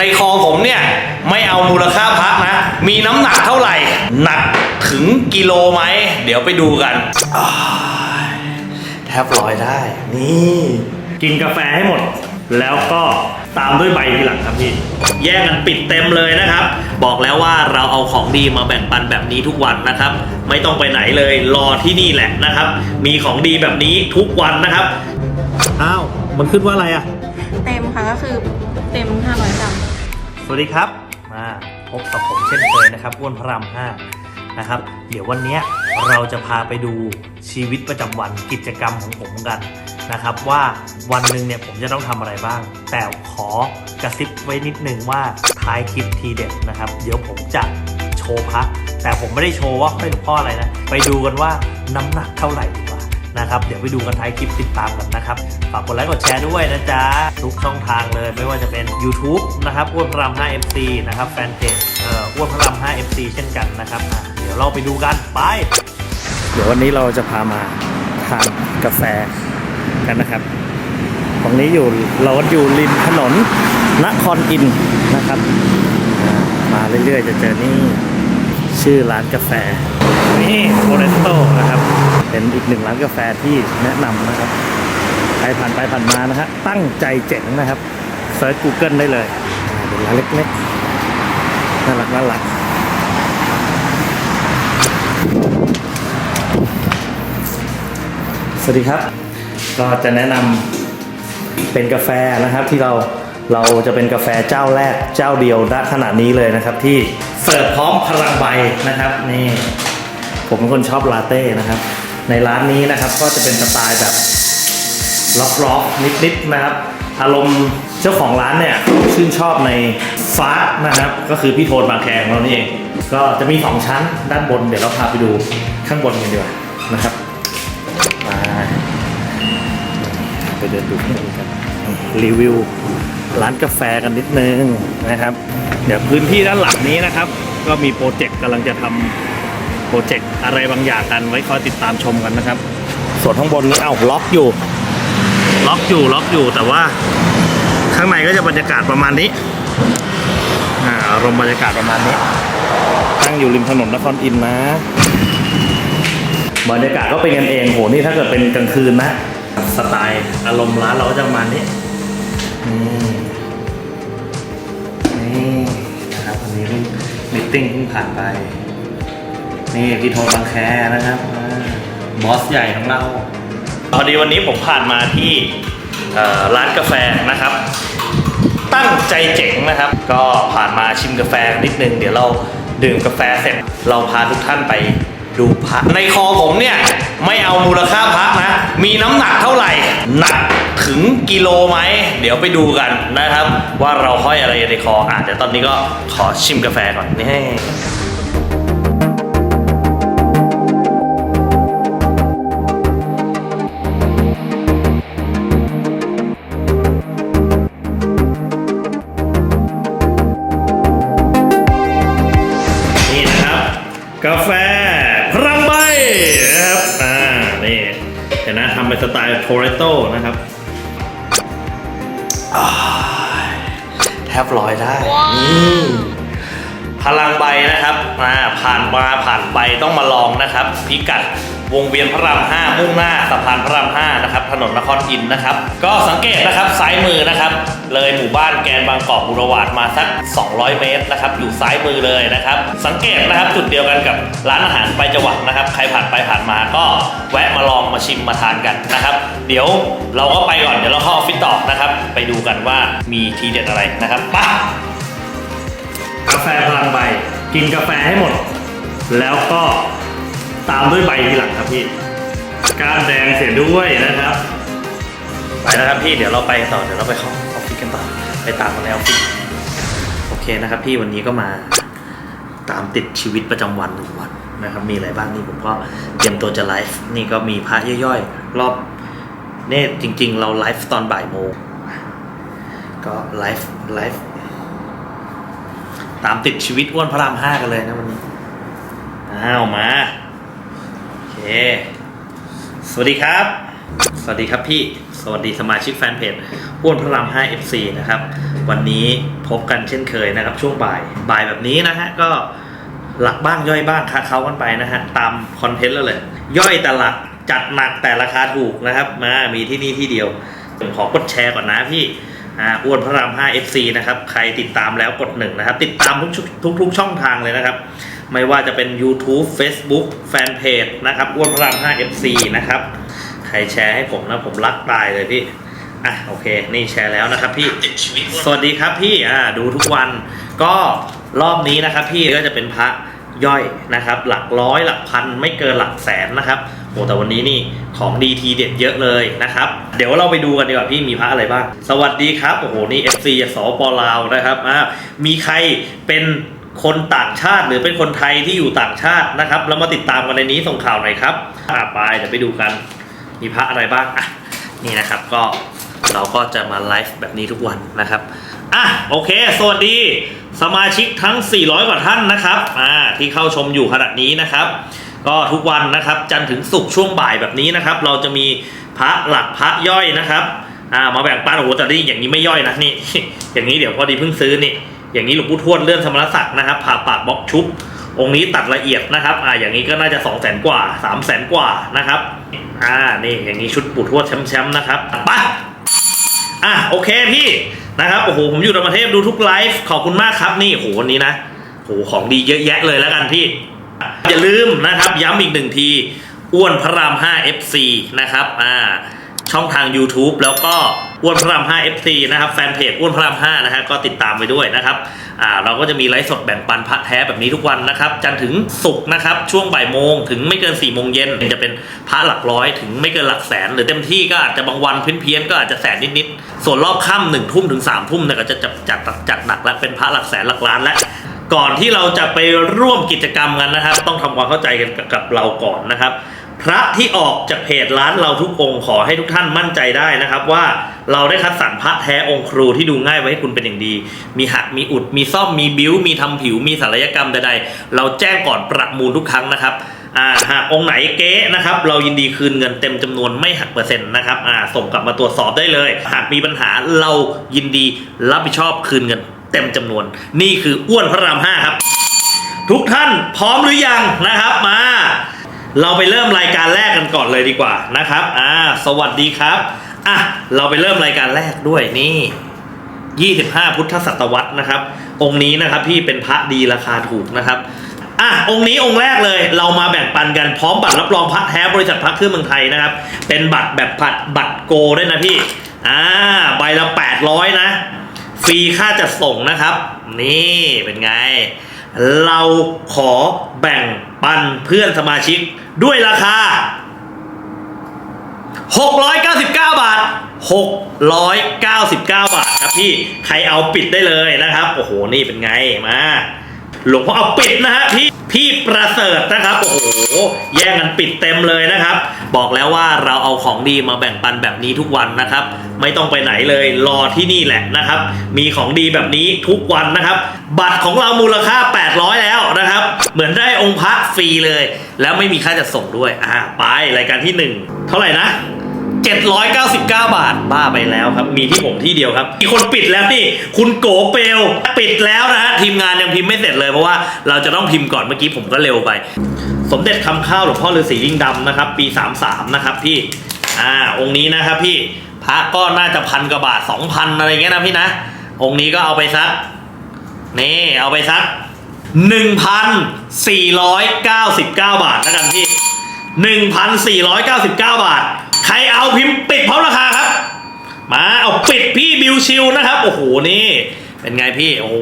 ในคอผมเนี่ยไม่เอามูลค่าพระนะ มีน้ำหนักเท่าไหร่ หนักถึงกิโลไหม เดี๋ยวไปดูกันอ้ายแทบลอยได้ นี่ กินกาแฟให้หมด แล้วก็ตามด้วยใบทีหลังครับพี่ แย่งกันปิดเต็มเลยนะครับ บอกแล้วว่าเราเอาของดีมาแบ่งปันแบบนี้ทุกวันนะครับ ไม่ต้องไปไหนเลยรอที่นี่แหละนะครับ มีของดีแบบนี้ทุกวันนะครับ อ้าว มันขึ้นว่าอะไรอะเต็มค่ะก็คือเต็ม500กรัมส วัสดีครับ มาพบกับผมเช่นเคยนะครับอ้วนพระรามห้านะครับ เดี๋ยววันนี้เราจะพาไปดูชีวิตประจำวันกิจกรรมของผมกันนะครับ ว่าวันหนึ่งเนี่ยผมจะต้องทำอะไรบ้าง แต่ขอกระซิบไว้นิดนึงว่าท้ายคลิปทีเด็ดนะครับ เดี๋ยวผมจะโชว์พระแต่ผมไม่ได้โชว์ว่าเป็นพ่ออะไรนะ ไปดูกันว่าน้ำหนักเท่าไหร่ดีกว่านะครับเดี๋ยวไปดูกันท้ายคลิปติดตามกันนะครับ ฝากกดไลค์กดแชร์ด้วยนะจ๊ะ ทุกช่องทางเลยไม่ว่าจะเป็น YouTube นะครับอ้วนพระราม 5FC นะครับแฟนเพจเอ่ออ้วนพระราม 5FC เช่นกันนะครับอะเดี๋ยวเราไปดูกันไป เดี๋ยววันนี้เราจะพามาทานกาแฟกันนะครับตรงนี้อยู่เราอยู่ริมถนนนครอินทร์นะครับอ่ามาเรื่อยๆ จะเจอนี่ชื่อร้านกาแฟ นี่โอเรนโตนะครับ เป็นอีกหนึ่งร้านกาแฟที่แนะนำนะครับ ใครผ่านไปผ่านมานะฮะตั้งใจเจ๋งนะครับ เซิร์ช Google ได้เลยเป็นร้านเล็กๆ น่ารักน่ารักสวัสดีครับ ก็จะแนะนำเป็นกาแฟนะครับที่เราเราจะเป็นกาแฟเจ้าแรกเจ้าเดียวณขณะนี้เลยนะครับ ที่เสิร์ฟพร้อมพลังใบนะครับนี่ผมเป็นคนชอบลาเต้นะครับ ในร้านนี้นะครับก็จะเป็นสไตล์แบบล็อกล็อกนิดๆนะครับ อารมณ์ เจ้าของร้านเนี่ยชื่นชอบในฟ้านะครับ ก็คือพี่โทนบางแคงเรานี่เอง ก็จะมีสองชั้นด้านบนเดี๋ยวเราพาไปดูข้างบนกันดีกว่านะครับมาไปเดินดูข้างบนกันรีวิวร้านกาแฟกันนิดนึงนะครับ เดี๋ยวพื้นที่ด้านหลังนี้นะครับ ก็มีโปรเจกต์กำลังจะทำโปรเจกต์อะไรบางอย่างกันไว้คอยติดตามชมกันนะครับ ส่วนข้างบนนี้เอาล็อกอยู่ ล็อกอยู่ล็อกอยู่แต่ว่า ข้างในก็จะบรรยากาศประมาณนี้อารมณ์บรรยากาศประมาณนี้ ตั้งอยู่ริมถนนนครอินทร์นะ บรรยากาศก็เป็นกันเองโหนี่ถ้าเกิดเป็นกลางคืนนะ สไตล์อารมณ์ร้านเราก็จะประมาณนี้นี่นะครับอันนี้มิทติ้งเพิ่งผ่านไป นี่พี่โทนบางแคนะครับบอสใหญ่ของเราพอดีวันนี้ผมผ่านมาที่ร้านกาแฟนะครับ ตั้งใจเจ๋งนะครับ ก็ผ่านมาชิมกาแฟนิดนึง เดี๋ยวเราดื่มกาแฟเสร็จ เราพาทุกท่านไปดูพระในคอผมเนี่ย ไม่เอามูลค่าพระนะ มีน้ำหนักเท่าไหร่ หนักถึงกิโลไหม เดี๋ยวไปดูกันนะครับ ว่าเราห้อยอะไรในคออะเดี๋ยวตอนนี้ก็ขอชิมกาแฟก่อนนี่นี่ ไตล์โทเรโตนะครับอ่าแทบลอยได้นี่พลังใบนะครับ อ่าผ่านมาผ่านไปต้องมาลองนะครับ พิกัดวงเวียนพระราม 5 มุ่งหน้าสะพานพระราม 5 นะครับ ถนนนครอินนะครับ ก็สังเกตนะครับซ้ายมือนะครับ เลยหมู่บ้านแกนบางกอกบุรวาดมาสัก 200 เมตรนะครับ อยู่ซ้ายมือเลยนะครับ สังเกตนะครับจุดเดียวกันกับร้านอาหารไปจวักนะครับ ใครผ่านไปผ่านมาก็แวะมาลองมาชิมมาทานกันนะครับ เดี๋ยวเราก็ไปก่อน เดี๋ยวเราเข้าออฟฟิศต่อนะครับ ไปดูกันว่ามีทีเด็ดอะไรนะครับไปกาแฟพลังใบ กินกาแฟให้หมด แล้วก็ตามด้วยใบทีหลังครับพี่ก้านแดงเสียด้วยนะครับ ไปแล้วครับพี่เดี๋ยวเราไปต่อเดี๋ยวเราไปเข้าออฟฟิศกันต่อไปตามกันในออฟฟิศโอเคนะครับพี่วันนี้ก็มาตามติดชีวิตประจำวันหนึ่งวันนะครับ มีอะไรบ้างนี่ผมก็เตรียมตัวจะไลฟ์นี่ก็มีพระย่อยๆ รอบเนี่ยจริง ๆ เราไลฟ์ตอนบ่ายโมงก็ไลฟ์ไลฟ์ ตามติดชีวิตอ้วนพระรามห้ากันเลยนะวันนี้ อ้าวมา โอเค สวัสดีครับ สวัสดีครับพี่ สวัสดีสมาชิกแฟนเพจอ้วนพระราม5 FC นะครับ วันนี้พบกันเช่นเคยนะครับ ช่วงบ่าย บ่ายแบบนี้นะฮะ ก็หลักบ้างย่อยบ้างคาเขากันไปนะฮะ ตามคอนเทนต์แล้วเลย ย่อยแต่หลักจัดหนักแต่ราคาถูกนะครับ มา มีที่นี่ที่เดียวผมขอกดแชร์ก่อนนะพี่ อ่าอ้วนพระราม5 FC นะครับ ใครติดตามแล้วกดหนึ่งนะครับ ติดตามทุกทุกทุกช่องทางเลยนะครับ ไม่ว่าจะเป็น YouTube Facebook Fanpage นะครับ อ้วนพระราม5 FC นะครับ ใครแชร์ให้ผมนะผมรักตายเลยพี่อะโอเค นี่แชร์แล้วนะครับพี่ สวัสดีครับพี่อ่าดูทุกวันก็รอบนี้นะครับ พี่ก็จะเป็นพระย่อยนะครับ หลักร้อยหลักพันไม่เกินหลักแสนนะครับ โอ้แต่วันนี้นี่ของดีทีเด็ดเยอะเลยนะครับ เดี๋ยวเราไปดูกันดีกว่าพี่มีพระอะไรบ้าง สวัสดีครับ โอ้โห นี่ FC สปลาวนะครับอ่ามีใครเป็นคนต่างชาติหรือเป็นคนไทยที่อยู่ต่างชาตินะครับแล้วมาติดตามกันในนี้ส่งข่าวหน่อยครับอ่าไปเดี๋ยวไปดูกัน มีพระอะไรบ้างอะนี่นะครับก็เราก็จะมาไลฟ์แบบนี้ทุกวันนะครับอะโอเค สวัสดี สมาชิกทั้ง 400 กว่าท่านนะครับอ่าที่เข้าชมอยู่ขณะนี้นะครับ ก็ทุกวันนะครับจันทร์ถึงศุกร์ช่วงบ่ายแบบนี้นะครับ เราจะมีพระหลักพระย่อยนะครับอ่ามาแบ่งปันโอ้โหแต่นี่อย่างนี้ไม่ย่อยนะนี่ อย่างนี้เดี๋ยวพอดีเพิ่งซื้อนี่ อย่างนี้หลวงปู่ทวดเลื่อนสมณศักดิ์นะครับผ่าปากบล็อกชุบองค์นี้ตัดละเอียดนะครับอ่าอย่างนี้ก็น่าจะ2 0 0แสนกว่า3 0 0แสนกว่านะครับอ่านี่อย่างนี้ชุดปู่ทวดแชมป์ๆนะครับไปอะโอเคพี่นะครับโอ้โหผมอยู่ต่างประเทศดูทุกไลฟ์ขอบคุณมากครับนี่โอ้โหวันนี้นะโอ้โหของดีเยอะแยะเลยแล้วกันพี่ อย่าลืมนะครับย้ำอีกหนึ่งที อ้วนพระราม 5 FC นะครับอ่าช่องทาง YouTube แล้วก็อ้วนพระราม 5 FC นะครับแฟนเพจอ้วนพระราม 5 นะฮะก็ติดตามไปด้วยนะครับอ่าเราก็จะมีไลฟ์สดแบ่งปันพระแท้แบบนี้ทุกวันนะครับจันทร์ถึงศุกร์นะครับช่วงบ่ายโมงถึงไม่เกิน4ี่โมงเย็นจะเป็นพระหลักร้อยถึงไม่เกินหลักแสน หรือเต็มที่ก็อาจจะบางวันเพี้ยนๆก็อาจจะแสนนิดๆส่วนรอบค่ำหนึ่งทุ่มถึง3ามทุ่มเนี่ยก็จะจัดจัดจัดหนักแล้วเป็นพระหลักแสนหลักล้านแล้ว ก่อนที่เราจะไปร่วมกิจกรรมกันนะครับ ต้องทำความเข้าใจกันกับเราก่อนนะครับ พระที่ออกจากเพจร้านเราทุกองค์ขอให้ทุกท่านมั่นใจได้นะครับว่าเราได้คัดสรรพระแท้องค์ครูที่ดูง่ายไว้ให้คุณเป็นอย่างดี มีหักมีอุด มีซ่อมมีบิ้ว มีทำผิว มีศัลยกรรมใดๆ เราแจ้งก่อนประมูลทุกครั้งนะครับหากองค์ไหนเก๊นะครับ เรายินดีคืนเงินเต็มจำนวนไม่หักเปอร์เซ็นต์นะครับส่งกลับมาตรวจสอบได้เลย หากมีปัญหาเรายินดีรับผิดชอบคืนเงิน เต็มจำนวน นี่คืออ้วนพระรามห้าครับ ทุกท่านพร้อมหรือยังนะครับมา เราไปเริ่มรายการแรกกันก่อนเลยดีกว่านะครับ อ่า สวัสดีครับอะเราไปเริ่มรายการแรกด้วยนี่ 25 พุทธศตวรรษนะครับ องค์นี้นะครับพี่เป็นพระดีราคาถูกนะครับอะองค์นี้องค์แรกเลยเรามาแบ่งปันกันพร้อมบัตรรับรองพระแท้บริษัทพระเครื่องเมืองไทยนะครับ เป็นบัตรแบบผัดบัตรโกด้วยนะพี่อ่าใบละ800นะ ฟรีค่าจัดส่งนะครับ นี่เป็นไง เราขอแบ่งปันเพื่อนสมาชิกด้วยราคา 699 บาท 699 บาทครับพี่ใครเอาปิดได้เลยนะครับ โอ้โหนี่เป็นไงมาหลวงพ่อเอาปิดนะฮะพี่พี่ประเสริฐนะครับ โอ้โห แย่งกันปิดเต็มเลยนะครับ บอกแล้วว่าเราเอาของดีมาแบ่งปันแบบนี้ทุกวันนะครับ ไม่ต้องไปไหนเลยรอที่นี่แหละนะครับ มีของดีแบบนี้ทุกวันนะครับ บัตรของเรามูลค่า 800 แล้วนะครับ เหมือนได้องค์พระฟรีเลย แล้วไม่มีค่าจัดส่งด้วยอ่าไปรายการที่หนึ่งเท่าไหร่นะ799 บาท บ้าไปแล้วครับ มีที่ผมที่เดียวครับ มีคนปิดแล้วนี่ คุณโกเปลปิดแล้วนะฮะ ทีมงานยังพิมพ์ไม่เสร็จเลยเพราะว่าเราจะต้องพิมพ์ก่อนเมื่อกี้ผมก็เร็วไป สมเด็จคำข้าวหลวงพ่อฤาษีลิงดำนะครับ ปี 33 นะครับพี่ อ่า องค์นี้นะครับพี่ พระก็น่าจะพันกว่าบาท2,000อะไรเงี้ยนะพี่นะ องค์นี้ก็เอาไปสัก นี่ เอาไปสัก 1,499 บาทแล้วกันพี่ 1,499 บาท ใครเอาพิมพ์ปิดพร้อมราคาครับ มาเอาปิดพี่บิวชิลนะครับ โอ้โห นี่ เป็นไงพี่ โอ้โห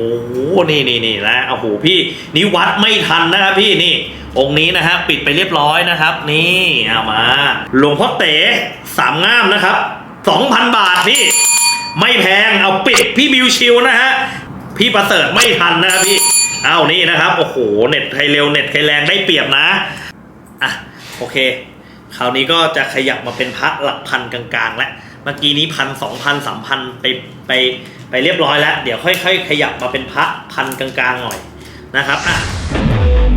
นี่นี่นี่นะโอ้โหพี่นี่วัดไม่ทันนะครับพี่นี่ องค์นี้นะฮะปิดไปเรียบร้อยนะครับ นี่เอามา หลวงพ่อเต๋สามง่ามนะครับ2,000บาทพี่ ไม่แพงเอาปิดพี่บิวชิลนะฮะพี่ประเสริฐไม่ทันนะครับพี่เอานี่นะครับโอ้โหเน็ตใครเร็วเน็ตใครแรงได้เปรียบนะอะโอเค คราวนี้ก็จะขยับมาเป็นพระหลักพันกลางๆ แล้วเมื่อกี้นี้พันสองพันสามพันไปไป ไปเรียบร้อยแล้ว เดี๋ยวค่อย ๆ ขยับมาเป็นพระพันกลางๆหน่อยนะครับอะ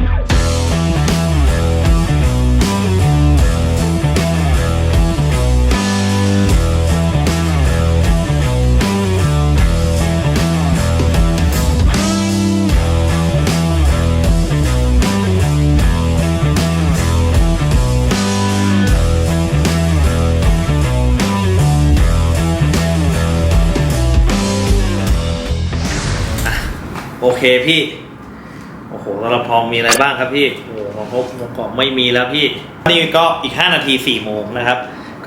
เคพี่ โอ้โหสำหรับทองมีอะไรบ้างครับพี่ โอ้โหของเขาของก็ไม่มีแล้วพี่ นี่ก็อีก 5 นาที4โมงนะครับ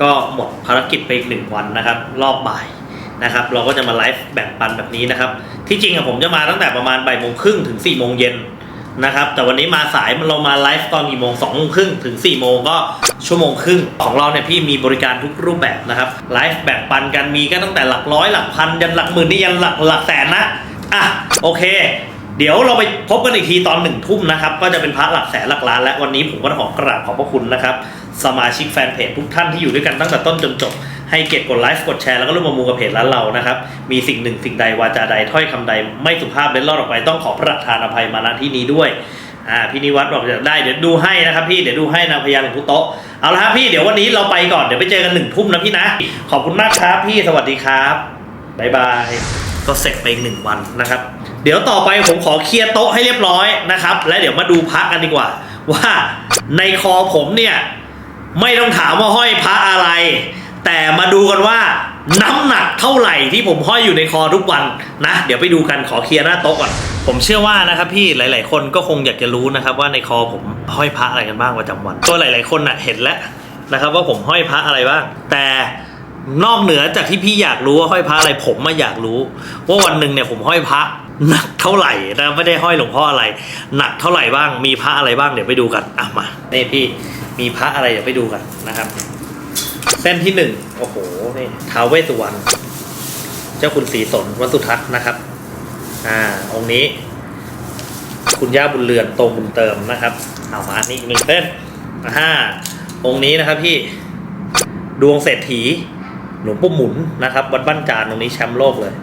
ก็หมดภารกิจไปอีกหนึ่งวันนะครับ รอบบ่ายนะครับ เราก็จะมาไลฟ์แบ่งปันแบบนี้นะครับ ที่จริงอะผมจะมาตั้งแต่ประมาณบ่ายโมงครึ่งถึง4ี่โมงเย็นนะครับ แต่วันนี้มาสายเรามาไลฟ์ตอนกี่โมงสองโมงครึ่งถึง4ี่โมงก็ชั่วโมงครึ่งของเราเนี่ยพี่มีบริการทุกรูปแบบนะครับไลฟ์แบ่งปันกันมีก็ตั้งแต่หลักร้อยหลักพันยันหลักหมื่นนี่ยันหลักหลักแสนนะอะ โอเค เดี๋ยวเราไปพบกันอีกทีตอนหนึ่งทุ่มนะครับ ก็จะเป็นพระหลักแสนหลักล้านและวันนี้ผมก็ต้องขอกราบขอบพระคุณนะครับ สมาชิกแฟนเพจทุกท่านที่อยู่ด้วยกันตั้งแต่ต้นจนจบ ให้เกียรติกดไลค์กดแชร์แล้วก็ร่วมมูกับเพจร้านเรานะครับ มีสิ่งหนึ่งสิ่งใดวาจาใดถ้อยคำใดไม่สุภาพเล็ดลอดออกไปต้องขอประทานอภัยมาณที่นี้ด้วยอ่าพี่นิวัฒน์บอกจะได้เดี๋ยวดูให้นะครับพี่เดี๋ยวดูให้นางพญาหลวงพุโตะเอาละครับพี่เดี๋ยววันนี้เราไปก่อนเดี๋ยวไปเจอกันหนึ่งทุ่มนะพี่นะ ขอบคุณมากครับพี่สวัสดีครับบ๊ายบาย ก็เสร็จไปอีกหนึ่งวันนะครับ เดี๋ยวต่อไปผมขอเคลียร์โต๊ะให้เรียบร้อยนะครับ และเดี๋ยวมาดูพระกันดีกว่า ว่าในคอผมเนี่ยไม่ต้องถามว่าห้อยพระอะไร แต่มาดูกันว่าน้ำหนักเท่าไหร่ที่ผมห้อยอยู่ในคอทุกวันนะ เดี๋ยวไปดูกันขอเคลียร์หน้าโต๊ะก่อนผมเชื่อว่านะครับพี่หลาย ๆ คนก็คงอยากจะรู้นะครับว่าในคอผมห้อยพระอะไรกันบ้างประจำวันตัวหลาย ๆ คนน่ะเห็นแล้วนะครับว่าผมห้อยพระอะไรบ้างแต่ นอกเหนือจากที่พี่อยากรู้ว่าห้อยพระอะไรผมมาอยากรู้ ว่าวันหนึ่งเนี่ยผมห้อยพระหนักเท่าไหร่นะไม่ได้ห้อยหลวงพ่ออะไร หนักเท่าไหร่บ้าง มีพระอะไรบ้างเดี๋ยวไปดูกันอะมาเนี่พี่มีพระอะไรเดี๋ยวไปดูกันนะครับ เส้นที่หนึ่งโอ้โหนี่ท้าวเวสสุวรรณเจ้าคุณศรีสนวัสุทัศน์นะครับ อ่าองค์นี้ คุณย่าบุญเรือนตรงบุญเติมนะครับเอามานี่อีกหนึ่งเส้นอ่าองค์นี้นะครับพี่ดวงเศรษฐี หลวงปู่หมุนนะครับวัดบ้านจานตรงนี้แชมป์โลกเลย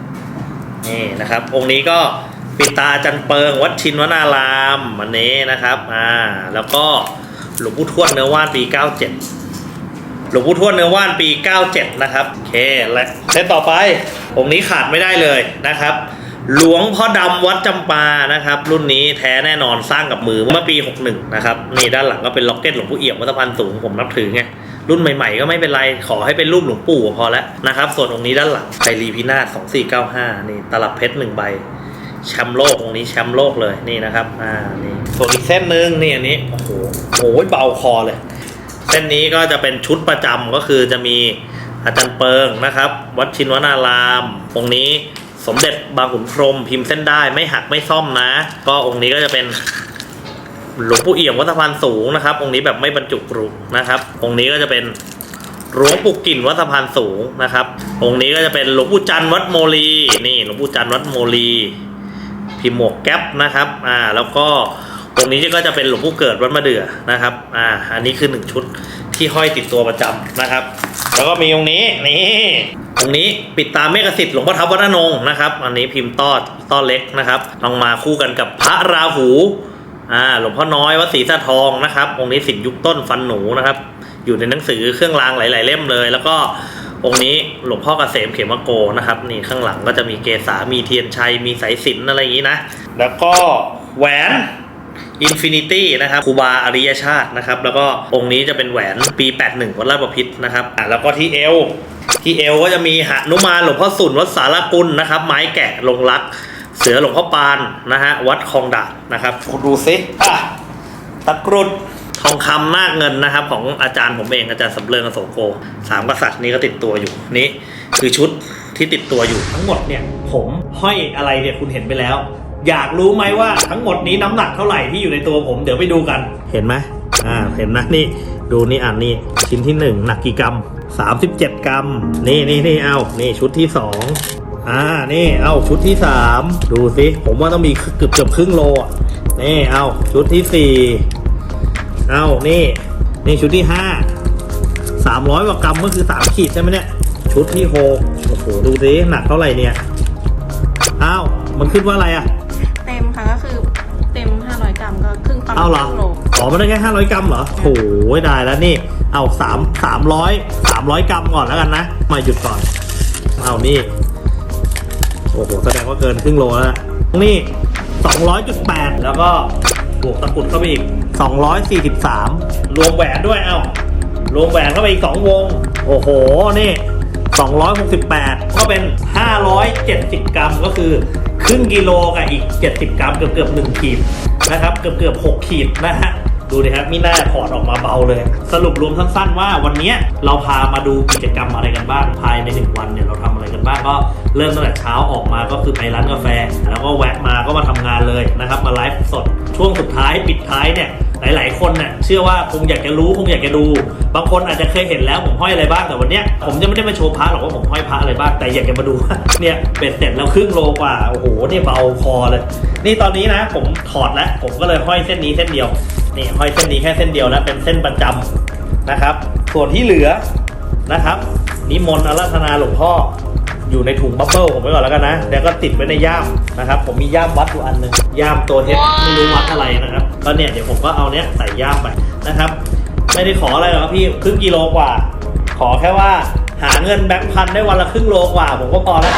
นี่นะครับ องค์นี้ก็ปิตาจันเปิง วัดชินวนารามอันนี้นะครับอ่าแล้วก็หลวงปู่ทวดเนื้อว่านปี 97 หลวงปู่ทวดเนื้อว่านปี 97 นะครับโอเคและเซตต่อไป องค์นี้ขาดไม่ได้เลยนะครับ หลวงพ่อดำวัดจำปานะครับ รุ่นนี้แท้แน่นอนสร้างกับมือเมื่อปี 61 นะครับนี่ด้านหลังก็เป็นล็อกเก็ตหลวงปู่เอี่ยมวัดสะพานสูงผมนับถือไง รุ่นใหม่ๆ ก็ไม่เป็นไร ขอให้เป็นรูปหลวงปู่พอแล้วนะครับ ส่วนองค์นี้ด้านหลังไทรีพินาศ2495 นี่ตลับเพชรหนึ่งใบแชมป์โลกองค์นี้แชมป์โลกเลยนี่นะครับ อ่า นี่ส่วนอีกเส้นหนึ่งนี่อันนี้ โอ้โหโอ้ยเบาคอเลย เส้นนี้ก็จะเป็นชุดประจำก็คือจะมีอาจารย์เปิงนะครับ วัดชินวนารามองค์นี้สมเด็จบางขุนพรมพิมพ์เส้นได้ไม่หักไม่ซ่อมนะ ก็องค์นี้ก็จะเป็น หลวงปู่เอี่ยมวัดสะพานสูงนะครับ องค์นี้แบบไม่บรรจุกรุนะครับ องค์นี้ก็จะเป็นหลวงปู่กิ่นวัดสะพานสูงนะครับ องค์นี้ก็จะเป็นหลวงปู่จันวัดโมลีนี่หลวงปู่จันวัดโมลีพิมพ์หมวกแก๊ปนะครับ อ่า แล้วก็ตรงนี้ก็จะเป็นหลวงปู่เกิดวัดมะเดื่อนะครับ อ่า อันนี้คือหนึ่งชุดที่ห้อยติดตัวประจำนะครับ แล้วก็มีตรงนี้นี่ตรงนี้ปิดตาเมฆสิทธิ์หลวงพ่อทับวัดนงนะครับ อันนี้พิมพ์ต้อต้อเล็กนะครับลองมาคู่กันกับพระราหู อ่าหลวงพ่อน้อยวัดศรีสะทองนะครับ องค์นี้สิงห์ยุคต้นฟันหนูนะครับ อยู่ในหนังสือเครื่องรางหลาย ๆ เล่มเลย แล้วก็องค์นี้หลวงพ่อเกษมเขมโกนะครับ นี่ข้างหลังก็จะมีเกษามีเทียนชัย มีสายสิญจนอะไรอย่างนี้นะ แล้วก็แหวนอินฟินิตี้นะครับครูบาอริยชาตินะครับ แล้วก็องค์นี้จะเป็นแหวนปี 81 วัดราชบพิตรนะครับอะแล้วก็ที่เอวที่เอวก็จะมีหนุมานหลวงพ่อสุนวัดสารกุลนะครับ ไม้แกะลงรัก เสือหลวงพ่อปานนะฮะวัดคลองด่านนะครับดูซิอะตะกรุดทองคำนาคเงินนะครับ ของอาจารย์ผมเองอาจารย์สำเริงอโศโกสามกษัตริย์นี้ก็ติดตัวอยู่นี่คือชุดที่ติดตัวอยู่ทั้งหมดเนี่ย ผมห้อยอะไรเนี่ยคุณเห็นไปแล้ว อยากรู้ไหมว่าทั้งหมดนี้น้ำหนักเท่าไหร่ที่อยู่ในตัวผมเดี๋ยวไปดูกันเห็นไหมอ่าเห็นนะนี่ดูนี่อ่านนี่ชิ้นที่หนึ่งหนักกี่กรัมสามสิบเจ็ดกรัม นี่นี่นี่เอานี่ชุดที่ส องอ่า นี่ เอาชุดที่สามดูสิผมว่าต้องมีเกือบเกือบครึ่งโลอะนี่ เอาชุดที่สี่เอานี่ นี่ชุดที่ห้าสามร้อยกว่ากรัมก็คือสามขีดใช่ไหมเนี่ย ชุดที่หกโอ้โห ดูสิหนักเท่าไหร่เนี่ย อ้าว มันขึ้นว่าอะไรอะ เต็มค่ะก็คือเต็ม 500 กรัมก็ครึ่งประมาณเอาเหรอครึ่งโลอ๋อ มันได้แค่ห้าร้อยกรัมเหรอโอ้โหได้แล้วนี่ เอาสามสามร้อยสามร้อยกรัมก่อนแล้วกันนะ มาหยุดก่อน เอานี่ โอ้โหแสดงว่าเกินครึ่งโลแล้วนะนี่สองร้อยจุดแปดแล้วก็บวกตะกรุดเข้าไปอีกสองร้อยสี่สิบสามรวมแหวนด้วยเอ้ารวมแหวนเข้าไปอีกสองวง โอ้โห นี่ 268 ก็เป็น 570 กรัมก็คือครึ่งกิโลกับอีก 70 กรัมเกือบเกือบ1ขีดนะครับ เกือบเกือบ6ขีดนะฮะ ดูดิครับมีหน้าถอดออกมาเบาเลย สรุปรวมสั้นๆว่าวันนี้เราพามาดูกิจกรรมอะไรกันบ้างภายใน 1 วันเนี่ยเราทำอะไรกันบ้างก็เริ่มตั้งแต่เช้าออกมาก็คือไปร้านกาแฟ แล้วก็แวะมาก็มาทำงานเลยนะครับมาไลฟ์สดช่วงสุดท้ายปิดท้ายเนี่ย หลาย ๆ คนเนี่ยเชื่อว่าคงอยากจะรู้คงอยากจะดู บางคนอาจจะเคยเห็นแล้วผมห้อยอะไรบ้างแต่วันเนี้ยผมจะไม่ได้มาโชว์พระหรอกว่าผมห้อยพระอะไรบ้างแต่อยากจะมาดูว่าเนี่ยเป็ดเสร็จแล้วครึ่งโลกว่าโอ้โหเนี่ยเบาคอเลย นี่ตอนนี้นะ ผมถอดแล้วผมก็เลยห้อยเส้นนี้เส้นเดียวนี่ห้อยเส้นนี้แค่เส้นเดียวนะเป็นเส้นประจำนะครับ ส่วนที่เหลือนะครับ นิมนต์อาราธนาหลวงพ่อ อยู่ในถุงบับเบิ้ลผมไว้ก่อนแล้วกันนะแล้วก็ติดไว้ในย่ามนะครับ ผมมีย่ามวัดอยู่อันหนึ่งย่ามตัวเท็จไม่รู้วัดอะไรนะครับก็เนี่ยเดี๋ยวผมก็เอาเนี้ยใส่ย่ามไปนะครับ ไม่ได้ขออะไรหรอกครับพี่ครึ่งกิโลกว่า ขอแค่ว่าหาเงินแบงค์พันได้วันละครึ่งโลกว่า ผมก็พอแล้ว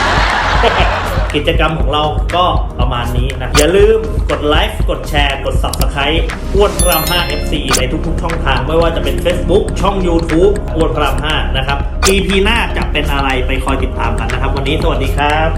กิจกรรมของเราก็ประมาณนี้นะ อย่าลืมกดไลค์กดแชร์กด Subscribe อ้วนพระราม5 FC ในทุกๆ ช่องทาง ไม่ว่าจะเป็น Facebook ช่อง YouTube อ้วนพระราม5นะครับ EP หน้าจะเป็นอะไรไปคอยติดตามกันนะครับ วันนี้สวัสดีครับ